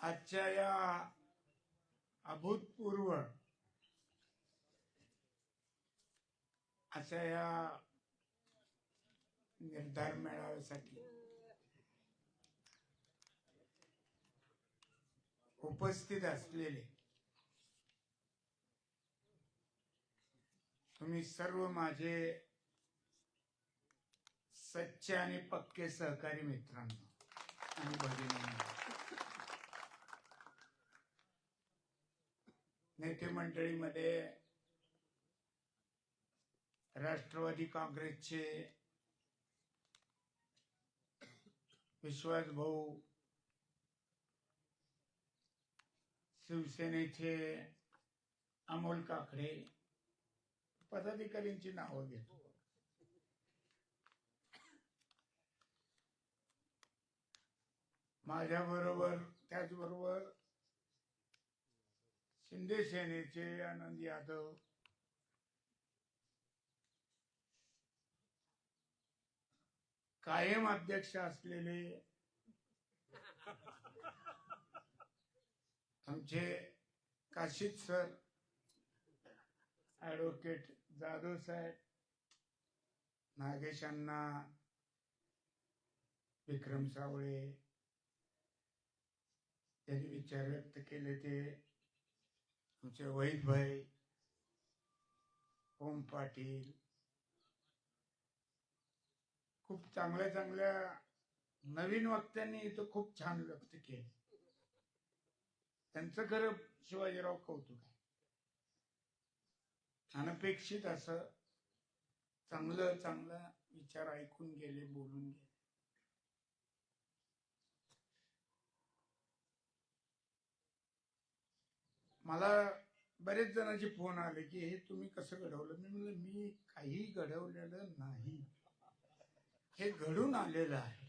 आजच्या या अभूतपूर्व अशा या निर्धार मेळाव्यासाठी उपस्थित असलेले तुम्ही सर्व माझे सच्चे आणि पक्के सहकारी मित्रांनो आणि भगिनी नेते मंडळीमध्ये राष्ट्रवादी काँग्रेसचे विश्वास भाऊ शिवसेनेचे अमोल काकडे पदाधिकाऱ्यांची नावं घेतो. माझ्या बरोबर त्याचबरोबर शिंदे सेनेचे आनंद यादव. कायम अध्यक्ष असलेले आमचे काशीद सर ऍडव्होकेट जाधव साहेब नागेश अण्णा विक्रम सावळे त्यांनी विचार व्यक्त केले ते. आमचे वैद भाई ओम पाटील खूप चांगल्या चांगल्या नवीन वक्त्यांनी इथं खूप छान व्यक्त केले. त्यांचं खरं शिवाजीराव कौतुक आहे. अनपेक्षित असं चांगलं चांगलं विचार ऐकून गेले बोलून गेले. मला बरेच जणांचे फोन आले की हे तुम्ही कसं घडवलं? मी म्हणलं मी काही घडवलेलं नाही. हे घडून आलेलं आहे.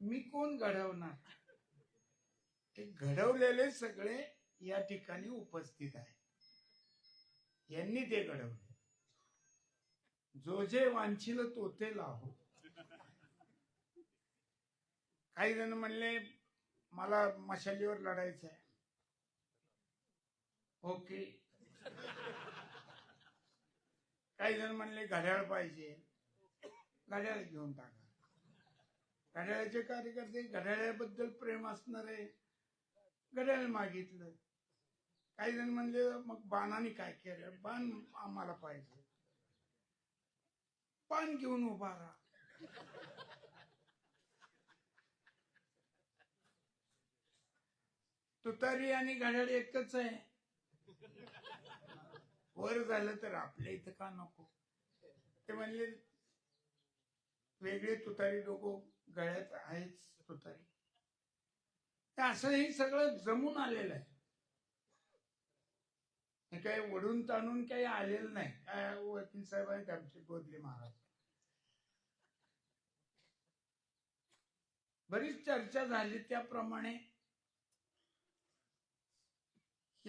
मी कोण घडवणार? हे घडवलेले सगळे या ठिकाणी उपस्थित आहे यांनी ते घडवले. जो जे वांछिल तो ते लाहो. काही जण म्हणले मला मशालीवर लढायचं आहे ओके. काही जण म्हणले घड्याळ पाहिजे. घड्याळ घेऊन टाका. घड्याळाचे कार्यकर्ते घड्याळाबद्दल प्रेम असणारे घड्याळ मागितलं. काही जण म्हणले मग बाणाने काय केलं? बाण आम्हाला पाहिजे. पान घेऊन उभा राहा. तुतारी आणि घड्याळ एकच आहे. वर झालं तर आपल्या इथं का नको? ते म्हणले वेगळे तुतारी लोक गळ्यात आहेच तुतारी. असं हे सगळं जमून आलेलं आहे. हे काही ओढून ताणून काही आलेलं नाही. काय हो, वकील साहेब आहेत आमचे गोदले महाराज. बरीच चर्चा झाली त्याप्रमाणे.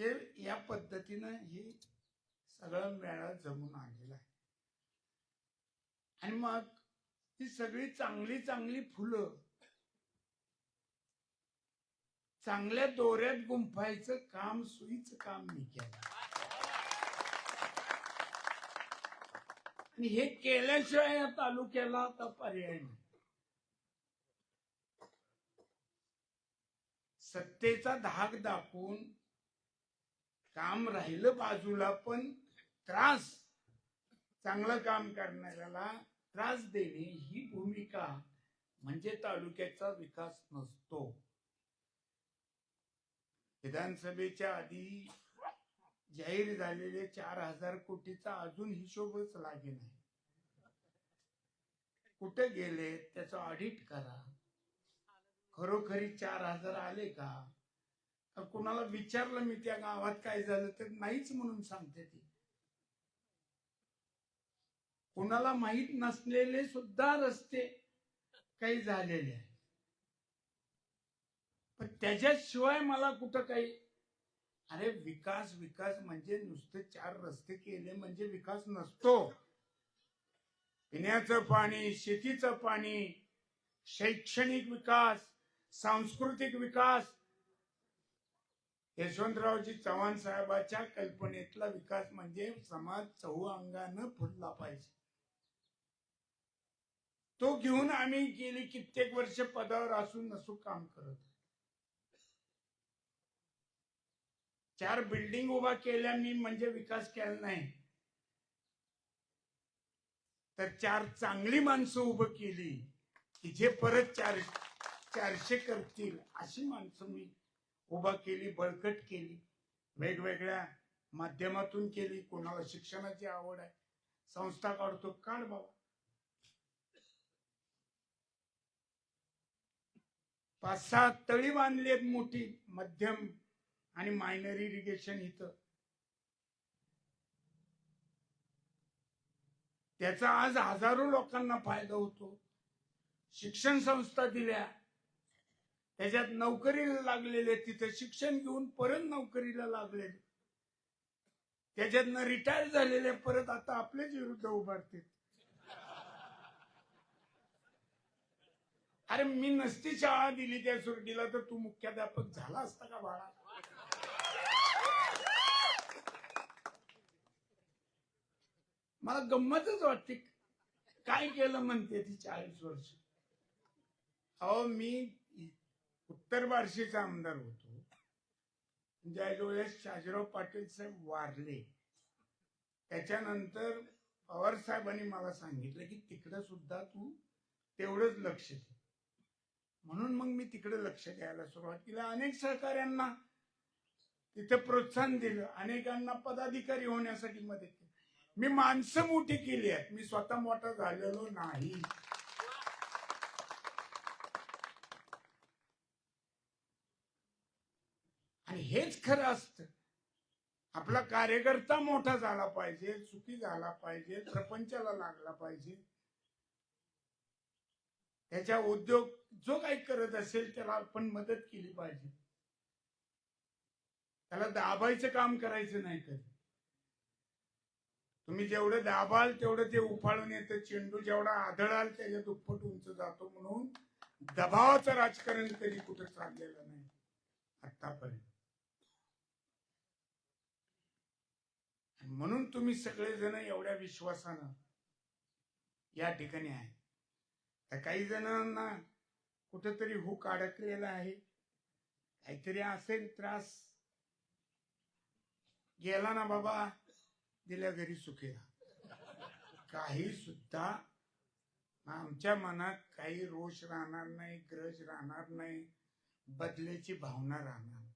हे या पद्धतीनं हे सगळं मेळा जमून आलेला आहे. आणि मग ही सगळी चांगली चांगली फुलं चांगल्या दोऱ्यात गुंफायचं काम सुईच काम मी केलं. आणि हे केल्याशिवाय या तालुक्याला आता पर्याय नाही. सत्तेचा धाक दाखवून काम राहिलं बाजूला पण त्रास चांगलं काम करणाऱ्याला त्रास देणे ही भूमिका म्हणजे तालुक्याचा विकास नसतो. विधानसभेच्या आधी जाहीर झालेले चार हजार कोटीचा अजून हिशोबच लागे नाही कुठे गेले त्याचं ऑडिट करा. खरोखरी चार हजार आले का? तर कुणाला विचारलं मी त्या गावात काय झालं तर नाहीच म्हणून सांगते ती. कुणाला माहीत नसलेले सुद्धा रस्ते काही झालेले आहेत. पण त्याच्याशिवाय मला कुठं काही अरे विकास विकास म्हणजे नुसते चार रस्ते केले म्हणजे विकास नसतो. पिण्याचं पाणी शेतीचं पाणी शैक्षणिक विकास सांस्कृतिक विकास यशवंतरावजी चव्हाण साहेबाच्या कल्पनेतला विकास म्हणजे समाज चहू अंगानं फुलला पाहिजे. तो घेऊन आम्ही गेली कित्येक वर्ष पदावर असून नसू काम करत. चार बिल्डिंग उभा केल्या मी म्हणजे विकास केला नाही. तर चार चांगली माणसं उभं केली की जे परत चार चारशे करतील अशी माणसं मी उभा केली बळकट केली वेगवेगळ्या माध्यमातून केली. कोणाला शिक्षणाची आवड आहे? संस्था काढतो. काढ बाबा. पाच सहा तळी बांधली आहेत मोठी मध्यम आणि मायनर इरिगेशन इथं. त्याचा आज हजारो लोकांना फायदा होतो. शिक्षण संस्था दिल्या. त्याच्यात नोकरीला लागलेले तिथं शिक्षण घेऊन परत नोकरीला लागलेले त्याच्यातनं रिटायर झालेले परत आता आपलेच विरुद्ध उभारते अरे मी नसती शाळा दिली त्या सुरडीला तर तू मुख्याध्यापक झाला असता का बाळा? मला गंमतच वाटते. काय केलं म्हणते ती चाळीस वर्ष? अहो मी उत्तर बार्शीचा आमदार होतो. म्हणजे ज्या वेळेस शाजीराव पाटील साहेब वारले. त्याच्यानंतर पवार साहेबांनी मला सांगितलं की तिकडे सुद्धा तू तेवढंच लक्ष दे. म्हणून मग मी तिकडे लक्ष द्यायला सुरुवात केली. अनेक सहकाऱ्यांना तिथे प्रोत्साहन दिलं. अनेकांना पदाधिकारी होण्यासाठी मदत केली. मी माणसं मोठी केली आहेत. मी स्वतः मोठा झालेलो नाही. आणि हेच खरं असतं. आपला कार्यकर्ता मोठा झाला पाहिजे सुखी झाला पाहिजे प्रपंचाला लागला पाहिजे. त्याच्या उद्योग जो काही करत असेल त्याला आपण मदत केली पाहिजे. त्याला दाबायचं काम करायचं नाही कधी. तुम्ही जेवढं दाबाल तेवढं ते उफाळून येतं. चेंडू जेवढा आढळाल त्याच्या दुप्पट उंच जातो म्हणून दबावाचं राजकारण कधी कुठं चाललेलं नाही. आतापर्यंत. म्हणून तुम्ही सगळेजण एवढ्या विश्वासानं या ठिकाणी आहे. तर काही जणांना कुठेतरी हुक अडकलेला आहे. काहीतरी असेल त्रास. गेला ना बाबा दिल्या घरी सुखी राहा काही सुद्धा आमच्या मनात काही रोष राहणार नाही ग्रज राहणार नाही बदलेची भावना राहणार नाही.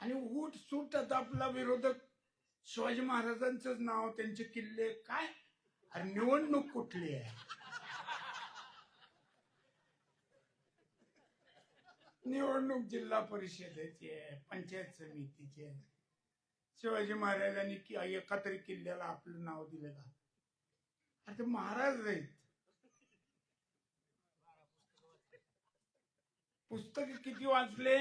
आणि उठ सूट आता आपला विरोधक शिवाजी महाराजांच नाव त्यांचे किल्ले काय? अरे निवडणूक कुठली आहे? निवडणूक जिल्हा परिषदेची आहे पंचायत समितीची आहे. शिवाजी महाराजांनी कि एका तरी किल्ल्याला आपलं नाव दिलं का अरे ते महाराज आहेत. पुस्तक किती वाचले?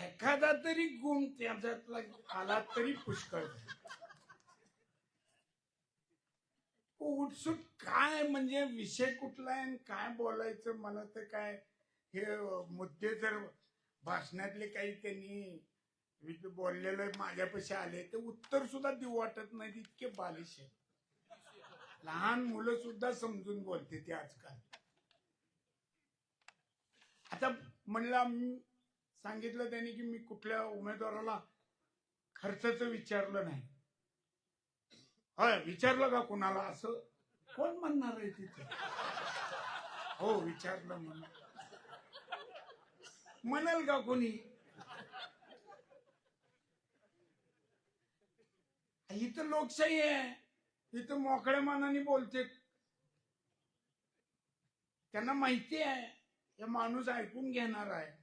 एखादा तरी गुण त्याच्यातला आला तरी पुष्कळ. उठसूट काय म्हणजे विषय कुठला आहे आणि काय बोलायचं मला तर काय? हे मुद्दे जर भाषणातले काही त्यांनी बोललेलं माझ्यापाशी आले ते उत्तर सुद्धा देऊ वाटत नाही इतके बालिश आहे लहान मुलं सुद्धा समजून बोलते ते आजकाल. आता म्हणला सांगितलं त्यांनी की मी कुठल्या उमेदवाराला खर्चाचं विचारलं नाही. होय विचारलं का कुणाला असं? कोण म्हणणार आहे तिथे? हो विचारलं म्हणून. म्हणाल का कोणी? इथं लोकशाही आहे. इथं मोकळ्या मानाने बोलते. त्यांना माहिती आहे. हे माणूस ऐकून घेणार आहे.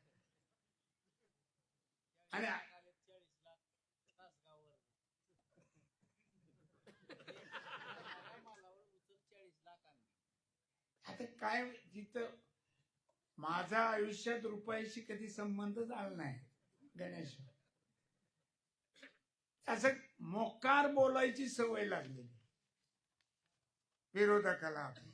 आणि आता काय जिथं माझा आयुष्यात रुपयाशी कधी संबंध झाला नाही गणेश. असं मोकार बोलायची सवय लागलेली. विरोधकाला आपली.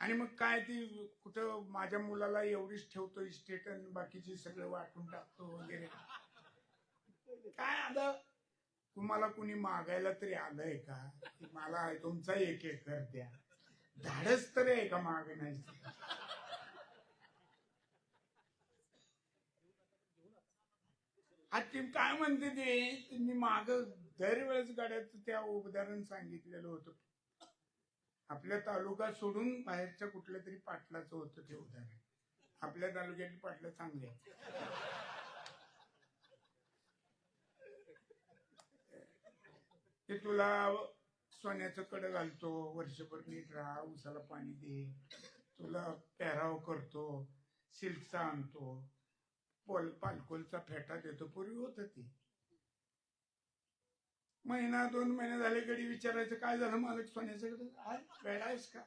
आणि मग काय ती कुठं माझ्या मुलाला एवढीच ठेवतो इस्टेट आणि बाकीची सगळं वाटून टाकतो वगैरे. काय आता तुम्हाला कुणी मागायला तरी आलंय का? मला तुमचा एक एकर द्या. धाडस तरी आहे का मागण्याचं? आज ती काय म्हणते ते? तुम्ही माग दरवेळेस गाड्याचं त्या उदाहरण सांगितलेलं होतं. आपल्या तालुका सोडून बाहेरच्या कुठल्या तरी पाटलाचं होतं ते उदाहरण. आपल्या तालुक्यातली पाटलं चांगली आहेत. ते तुला सोन्याचं कडं घालतो वर्षभर नीट राहा उसाला पाणी दे. तुला पेहराव करतो सिल्कचा आणतो. पोल पालकोलचा फेटा देतो. पूर्वी होत ती. महिना दोन महिने झाले घडी विचारायचं काय झालं मालक सोन्याचं कडं आज आहेस का?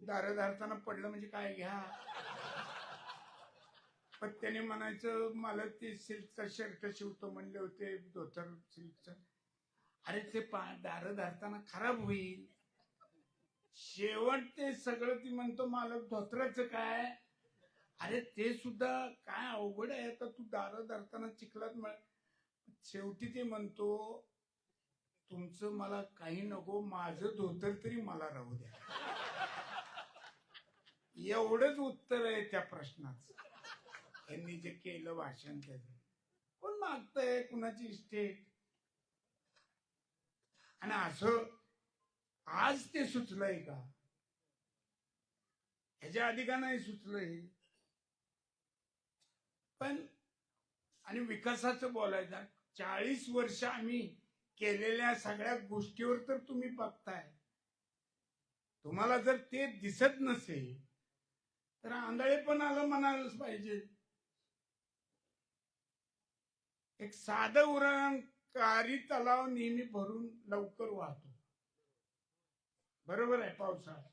दार धारताना पडलं म्हणजे काय? घ्या. पण त्याने म्हणायचं मला ते सिल्कचा शर्ट शिवतो म्हणले होते धोतर सिल्कचा. अरे ते पा दार धरताना खराब होईल. शेवट ते सगळं ती म्हणतो मालक धोत्राचं काय? अरे ते सुद्धा काय अवघड आहे आता तू दार धरताना चिखलात मळ शेवटी ते म्हणतो तुमचं मला काही नको माझं धोतर तरी मला राहू द्या. एवढंच उत्तर आहे त्या प्रश्नाचं. यांनी जे केलं भाषण त्याचं कोण मागतय? कुणाची इस्टेट? आणि असं आज ते सुचलंय का? ह्याच्या आधी का नाही सुचलंय? पण आणि विकासाचं बोलायचं चाळीस वर्ष आम्ही केलेल्या सगळ्या गोष्टीवर तर तुम्ही बघताय. तुम्हाला जर ते दिसत नसेल तर आंधळे पण आलं म्हणायलाच पाहिजे. एक साधं उरण कारी तलाव नेहमी भरून लवकर वाहतो. बरोबर आहे पावसाळ्यात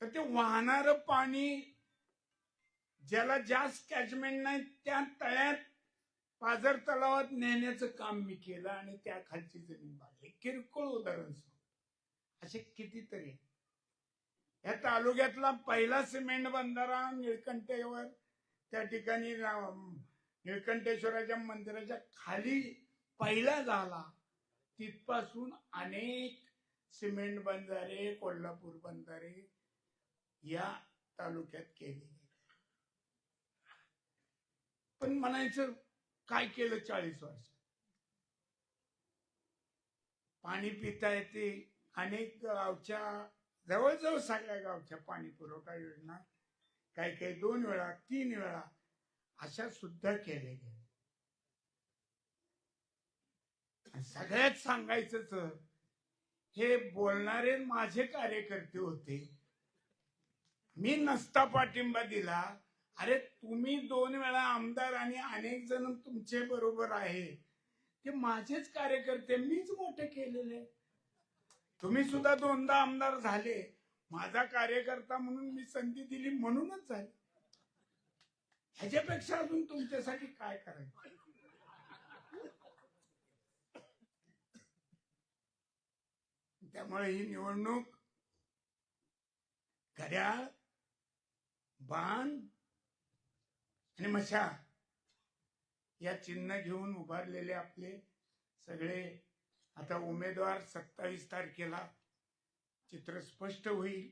तर ते वाहणार पाणी ज्याला जास्त कॅचमेंट नाही त्या तळ्यात पाझर तलावात नेण्याचं काम मी केलं आणि त्या खालची जमीन बांधली. किरकोळ उदाहरण असे कितीतरी. या तालुक्यातला पहिला सिमेंट बंधारा निळकंठेवर त्या ठिकाणी निळकंठेश्वराच्या मंदिराच्या खाली पहिला झाला. तिथपासून अनेक सिमेंट बंधारे कोल्हापूर बंधारे या तालुक्यात केले गेले. पण म्हणायचं काय केलं चाळीस वर्ष? पाणी पिता येते. अनेक गावच्या जवळजवळ सगळ्या गावच्या पाणी पुरवठा योजना काही काही दोन वेळा तीन वेळा अशा सुद्धा केले गेले सगळ्यात सांगायचं तर हे बोलणारे माझे कार्यकर्ते होते. मी नसता पाठिंबा दिला. अरे तुम्ही दोन वेळा आमदार आणि अनेक जण तुमचे बरोबर आहे. ते माझेच कार्यकर्ते मीच मोठे केलेले. तुम्ही सुद्धा दोनदा आमदार झाले. माझा कार्यकर्ता म्हणून मी संधी दिली म्हणूनच झाले. ह्याच्यापेक्षा अजून तुमच्यासाठी काय करायचं? त्यामुळे ही निवडणूक घड्याळ बाण आणि मशा या चिन्ह घेऊन उभारलेले आपले सगळे. आता उमेदवार सत्तावीस तारखेला चित्र स्पष्ट होईल.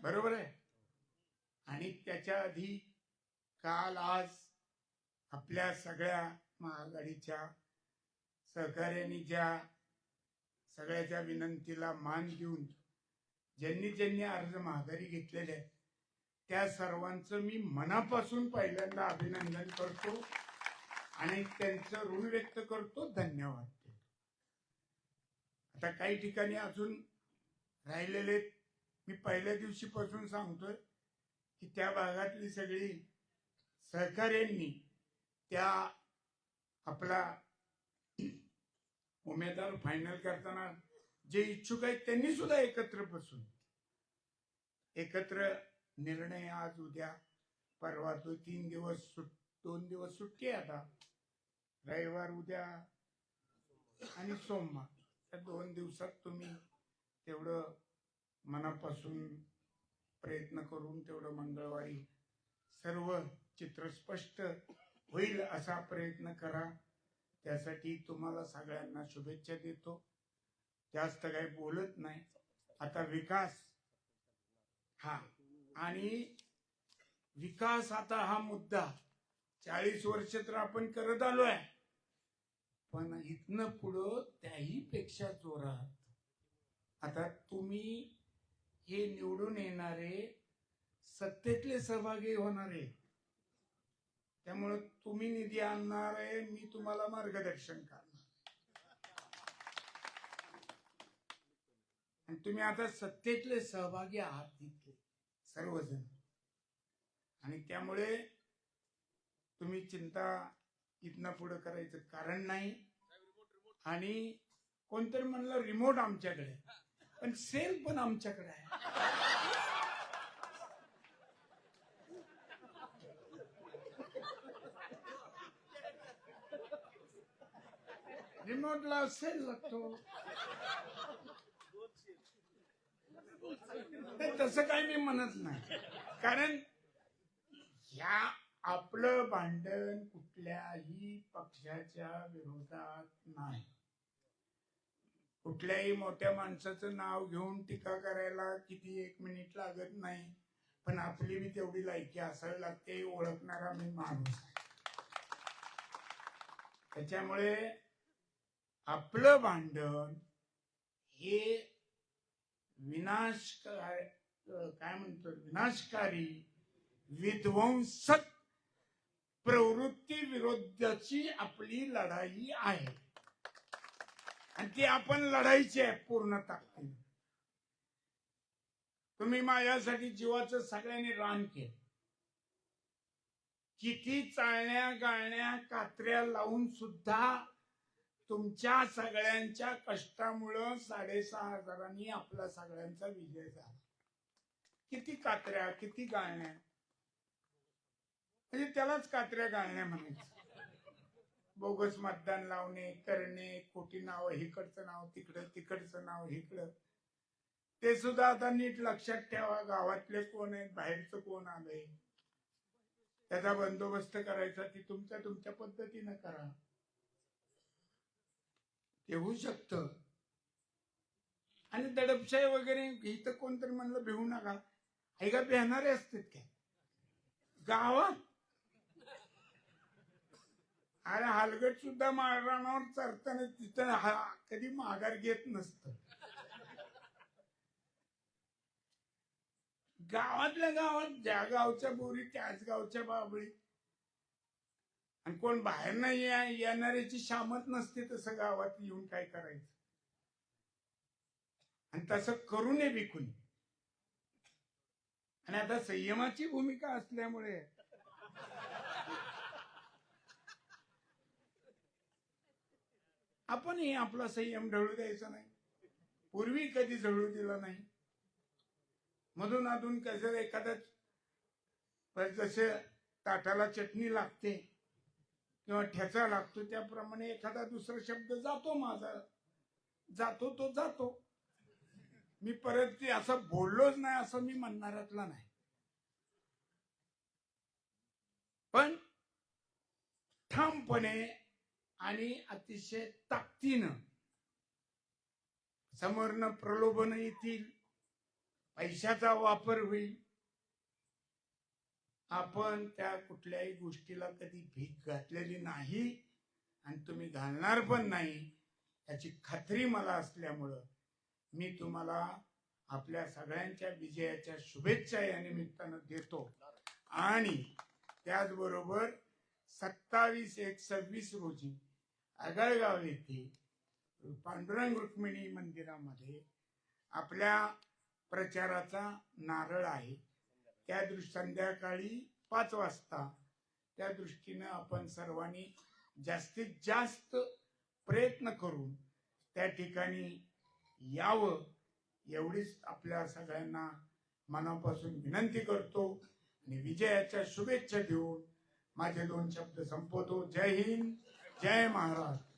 बरोबर आहे? आणि त्याच्या आधी काल आज आपल्या सगळ्या महाआघाडीच्या सहकार्याने ज्या सगळ्याच्या विनंतीला मान देऊन ज्यांनी ज्यांनी अर्ज माघारी घेतलेले आहेत त्या सर्वांचं मी मनापासून पहिल्यांदा अभिनंदन करतो आणि त्यांचं ऋण व्यक्त करतो. धन्यवाद. आता काही ठिकाणी अजून राहिलेले मी पहिल्या दिवशीपासून सांगतोय की त्या भागातली सगळी सहकार्यांनी त्या आपला उमेदवार फायनल करताना जे इच्छुक आहेत त्यांनी सुद्धा एकत्र बसून एकत्र निर्णय आज उद्या परवा तो तीन दिवस सुट दोन दिवस सुट्टी आहे आता. रविवार उद्या आणि सोमवार. त्या दोन दिवसात तुम्ही तेवढं मनापासून प्रयत्न करून तेवढं मंगळवारी सर्व चित्र स्पष्ट होईल असा प्रयत्न करा. त्यासाठी तुम्हाला सगळ्यांना शुभेच्छा देतो. जास्त काही बोलत नाही. आता विकास. हा. आणि विकास आता हा मुद्दा चाळीस वर्ष तर आपण करत आलो आहे. पण इथनं पुढं त्याही पेक्षा जोरात आता तुम्ही हे निवडून येणारे सत्तेतले सहभागी होणारे त्यामुळे तुम्ही निधी आणणार आहे मी तुम्हाला मार्गदर्शन करणार आणि तुम्ही आता सत्तेतले सहभागी आहात सर्वजण. आणि त्यामुळे तुम्ही चिंता इथनं पुढं करायचं कारण नाही. आणि कोणतरी म्हणलं रिमोट आमच्याकडे पण सेल पण आमच्याकडे आहे. रिमोटला सेल लागतो. तसं काही मी म्हणत नाही. कारण ह्या आपलं भांडण कुठल्याही पक्षाच्या विरोधात नाही. कुठल्याही मोठ्या माणसाचं नाव घेऊन टीका करायला किती एक मिनिट लागत नाही पण आपली बी तेवढी लायकी असावी लागते ओळखणारा मी माणूस आहे. त्याच्यामुळे आपलं भांडण हे विनाश काय म्हणतो विनाशकारी विध्वंसक प्रवृत्ती विरोधाची आपली लढाई आहे. आणि ती आपण लढायची आहे पूर्ण ताकदीने. तुम्ही माझ्यासाठी जीवाचं सगळ्यांनी रान केलं. किती चालण्या गाळण्या कात्र्या लावून सुद्धा तुमच्या सगळ्यांच्या कष्टामुळं साडेसहा हजारांनी आपला सगळ्यांचा विजय झाला. किती कात्र्या किती गाळण्या म्हणजे त्यालाच कात्र्या गाळण्या म्हणायचं. बोगस मतदान लावणे करणे खोटी नाव इकडचं नाव तिकडं तिकडचं नाव इकडं ते सुद्धा आता नीट लक्षात ठेवा गावातले कोण आहेत बाहेरचं कोण आलंय? त्याचा बंदोबस्त करायचा ती तुमच्या तुमच्या पद्धतीनं करा. ते होऊ शकत आणि दडपशाही वगैरे इथं कोणतरी म्हणलं भिवू नका. ऐका का भेणारे असतात काय? गावात? अरे हलगट सुद्धा माळरानावर चरताना तिथं हा कधी माघार घेत नसत. गावातल्या गावात ज्या गावच्या बोरी त्याच गावच्या बाबळी. आणि कोण बाहेर नाही येणाऱ्याची शामत नसते तसं गावात येऊन काय करायचं? आणि तसं करू नये विकून आणि आता संयमाची भूमिका असल्यामुळे. आपणही आपला संयम ढळू द्यायचा नाही. पूर्वी कधी झळू दिला नाही. मधून अधून कसं एखादा जसे ताटाला चटणी लागते किंवा ठेचा लागतो त्याप्रमाणे एखादा दुसरा शब्द जातो माझा. जातो तो जातो. मी परत ते असं बोललोच नाही असं मी म्हणणाऱ्यातला नाही. पण ठामपणे आणि अतिशय ताकदीनं समोरनं प्रलोभन येतील पैशाचा वापर होईल आपण त्या कुठल्याही गोष्टीला कधी भीक घातलेली नाही आणि तुम्ही घालणार पण नाही याची खात्री मला असल्यामुळं मी तुम्हाला आपल्या सगळ्यांच्या विजयाच्या शुभेच्छा या निमित्तानं देतो. आणि त्याचबरोबर सत्तावीस एक सव्वीस रोजी आगळगाव येथे पांडुरंग रुक्मिणी मंदिरामध्ये आपल्या प्रचाराचा नारळ आहे. त्या दृष्टी संध्याकाळी पाच वाजता त्या दृष्टीनं आपण सर्वांनी जास्तीत जास्त प्रयत्न करून त्या ठिकाणी यावं एवढीच आपल्या सगळ्यांना मनापासून विनंती करतो आणि विजयाच्या शुभेच्छा देऊन माझे दोन शब्द संपवतो. जय हिंद जय महाराष्ट्र.